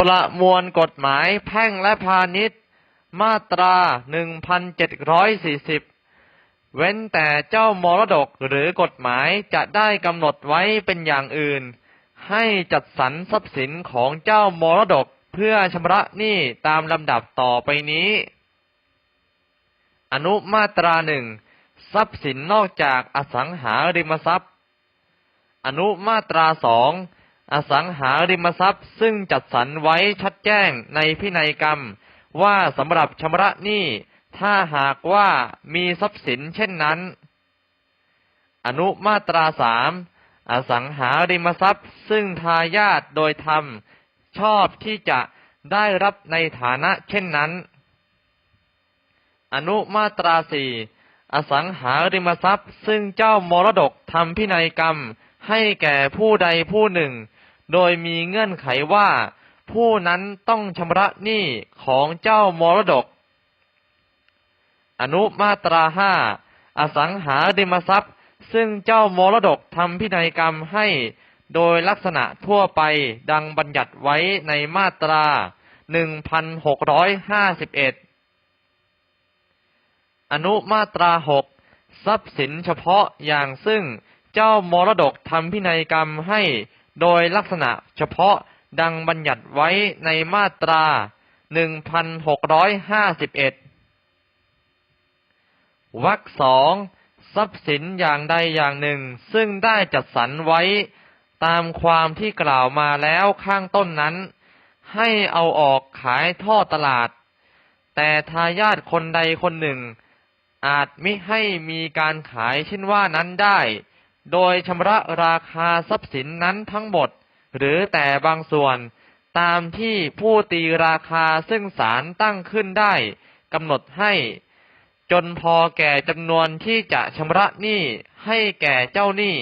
ประมวลกฎหมายแพ่งและพาณิชย์ มาตรา 1740 เว้นแต่เจ้ามรดกหรือกฎหมายจะได้กำหนดไว้เป็นอย่างอื่น ให้จัดสรรทรัพย์สินของเจ้ามรดกเพื่อชำระหนี้ตามลำดับต่อไปนี้ อนุมาตราหนึ่งทรัพย์สินนอกจากอสังหาริมทรัพย์ อนุมาตราสอง อสังหาริมทรัพย์ ซึ่งจัดสรรไว้ชัดแจ้งในพินัยกรรม ว่าสำหรับชำระหนี้ถ้าหากว่ามีทรัพย์สินเช่นนั้น อนุมาตราสามอสังหาริมทรัพย์ ซึ่งทายาทโดยธรรม ชอบที่จะได้รับในฐานะเช่นนั้น อนุมาตราสี่อสังหาริมทรัพย์ ซึ่งเจ้ามรดกทำพินัยกรรม ให้แก่ผู้ใดผู้หนึ่ง โดยมีเงื่อนไขว่า ผู้นั้นต้องชำระหนี้ของเจ้ามรดก อนุมาตราห้าอสังหาริมทรัพย์ ซึ่งเจ้ามรดกทำพินัยกรรมให้โดยลักษณะทั่วไปดังบัญญัติไว้ในมาตรา 1651 อนุมาตราหกทรัพย์สินเฉพาะอย่างซึ่งเจ้ามรดกทำพินัยกรรมให้ โดยลักษณะเฉพาะดังบัญญัติไว้ในมาตรา 1651 วรรคสองทรัพย์สินอย่างใดอย่างหนึ่ง ซึ่งได้จัดสรรไว้ตามความที่กล่าวมาแล้วข้างต้นนั้น ให้เอาออกขายท่อตลาด แต่ทายาทคนใดคนหนึ่ง อาจมิให้มีการขายเช่นว่านั้นได้ โดยชำระราคาทรัพย์สินนั้นทั้งหมด หรือแต่บางส่วนตามที่ผู้ตีราคาซึ่งศาลตั้งขึ้นได้กำหนดให้ จนพอแก่จำนวนที่จะชำระหนี้ให้แก่เจ้าหนี้